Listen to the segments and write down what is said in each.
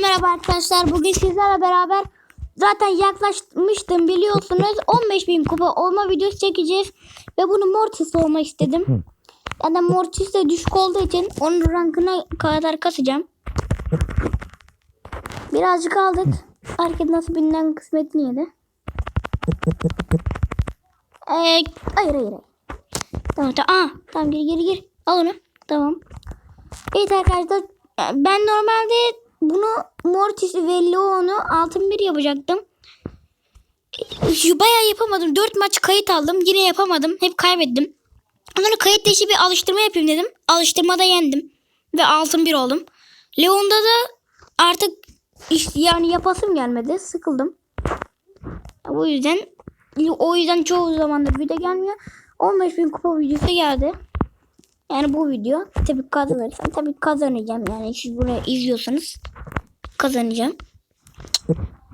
merhaba arkadaşlar. Bugün sizlerle beraber zaten yaklaşmıştım biliyorsunuz. 15.000 kupa olma videosu çekeceğiz. Ve bunu Mortis olma istedim. Yani Mortis de düşük olduğu için onun rankına kadar kasacağım. Birazcık aldık. Herkes nasıl bilinen kısmetini yedi. Ee, hayır hayır. hayır. Tamam tamam. Aa, tamam gir gir gir. Al onu. Tamam. Evet arkadaşlar ben normalde bunu Mortis ve Leon'u altın bir yapacaktım. Bayağı yapamadım. 4 maç kayıt aldım. Yine yapamadım. Hep kaybettim. Onları kayıt dışı bir alıştırma yapayım dedim. Alıştırmada yendim. Ve altın bir oldum. Leon'da da artık iş, yani yapasım gelmedi. Sıkıldım. O yüzden o yüzden çoğu zamandır video gelmiyor. 15.000 kupa videosu geldi. Yani bu video tabii kazanırsam tabii kazanacağım yani siz bunu izliyorsanız kazanacağım.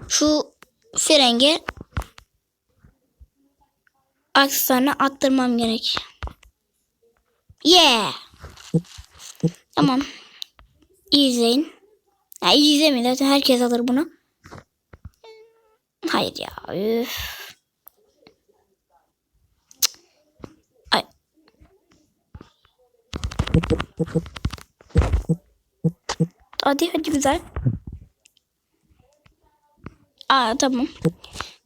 Şu frenge aksesuarını attırmam gerek. Yeah. Tamam. İzleyin. Ya izlemeyin zaten herkes alır bunu. Hayır ya. Üf. Hadi hadi güzel. Aa tamam.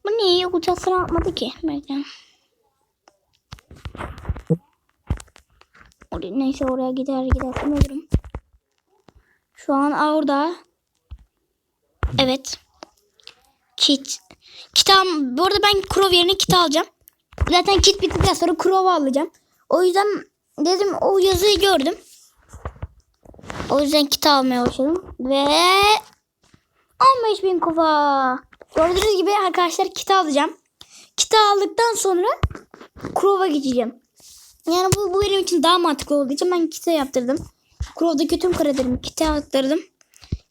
Bu niye uçasını atmadı ki? Bekle. Oraya, neyse oraya gider gider umuyorum. Şu an orada. Evet. Kit. Kit al, bu arada ben Krov yerine kit alacağım. Zaten kit bittikten sonra Krov'u alacağım. O yüzden dedim o yazıyı gördüm. O yüzden kit almaya başladım. Ve 15.000 kupa. Gördüğünüz gibi arkadaşlar kit alacağım. Kit aldıktan sonra Krov'a geçeceğim. Yani bu, bu benim için daha mantıklı olduğu için ben kite yaptırdım. Krov'daki tüm karelerimi kite attırdım.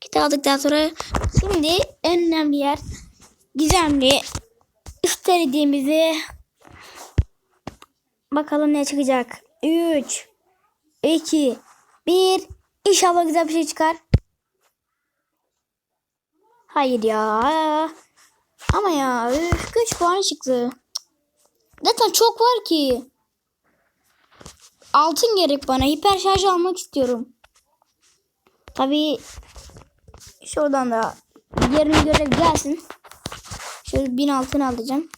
Kite aldıktan sonra şimdi en önemli yer gizemli istediğimizi bakalım ne çıkacak. 3 2 1 İnşallah güzel bir şey çıkar. Hayır ya. Ama ya üf, güç puanı çıktı. Zaten çok var ki. Altın gerek bana. Hiper şarj almak istiyorum. Tabii şuradan da yarın görev gelsin. Şöyle 1000 altın alacağım.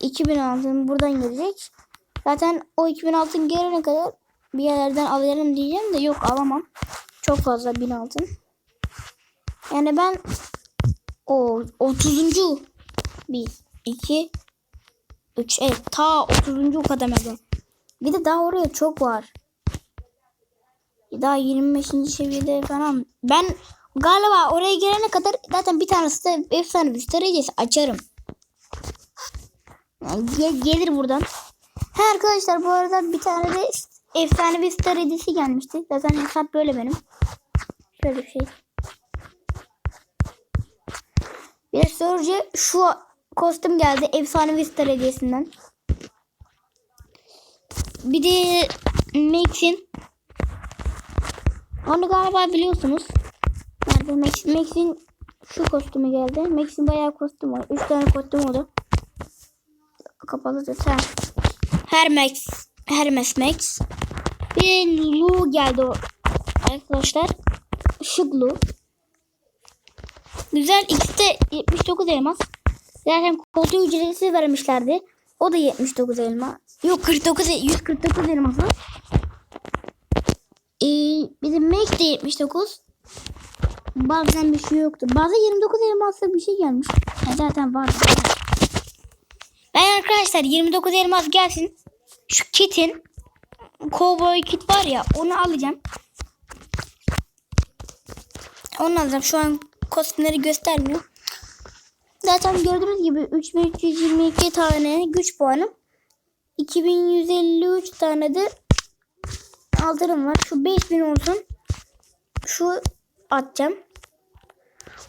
2000 altın buradan gelecek. Zaten o 2000 altın gelene kadar bir yerlerden alırım diyeceğim de yok alamam. Çok fazla 1000 altın. Yani ben o 30. 1 2 3 evet ta 30. kademede. Bir de daha oraya çok var. Daha 25. seviyede falan. Ben galiba oraya gelene kadar zaten bir tanesi de efsane bir derecesi açarım. Yani gel- gelir buradan. Ha arkadaşlar bu arada bir tane de efsane bir star hediyesi gelmişti. Zaten hesap böyle benim. Şöyle bir şey. Bir de sonra şu kostüm geldi. Efsane bir star hediyesinden. Bir de Max'in onu galiba biliyorsunuz. Nerede Max, Max'in şu kostümü geldi. Max'in bayağı kostüm var. 3 tane kostüm oldu. Kapalı zaten. Hermes Hermes Max. Lu geldi arkadaşlar. Şık Lu. Güzel. İkisi de 79 elmas. Zaten koltuğu ücretsiz vermişlerdi. O da 79 elma. Yok 49 e- 149 elması. Ee, bizim Max de 79. Bazen bir şey yoktu. Bazı 29 elmaslı bir şey gelmiş. Ya zaten var. Ben arkadaşlar 29 elmas gelsin. Şu kitin Cowboy kit var ya onu alacağım. Onu alacağım. Şu an kostümleri göstermiyor. Zaten gördüğünüz gibi 3322 tane güç puanım. 2153 tane de altınım var. Şu 5000 olsun. Şu atacağım.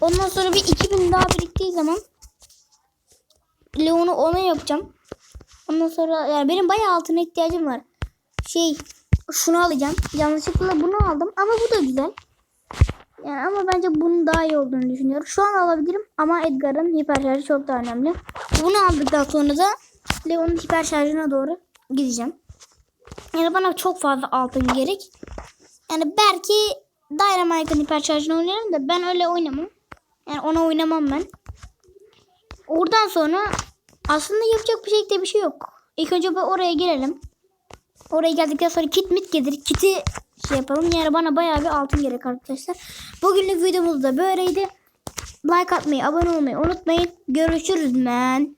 Ondan sonra bir 2000 daha biriktiği zaman Leon'u ona yapacağım. Ondan sonra yani benim bayağı altına ihtiyacım var. Şey şunu alacağım. Yanlışlıkla bunu aldım ama bu da güzel. Yani ama bence bunun daha iyi olduğunu düşünüyorum. Şu an alabilirim ama Edgar'ın hiper şarjı çok daha önemli. Bunu aldıktan sonra da Leon'un hiper şarjına doğru gideceğim. Yani bana çok fazla altın gerek. Yani belki Dynamite'ın hiper şarjını oynarım da ben öyle oynamam. Yani ona oynamam ben. Oradan sonra aslında yapacak bir şey de bir şey yok. İlk önce bir oraya girelim. Oraya geldikten sonra kit mit gelir. Kiti şey yapalım. Yani bana bayağı bir altın gerek arkadaşlar. Bugünlük videomuz da böyleydi. Like atmayı, abone olmayı unutmayın. Görüşürüz men.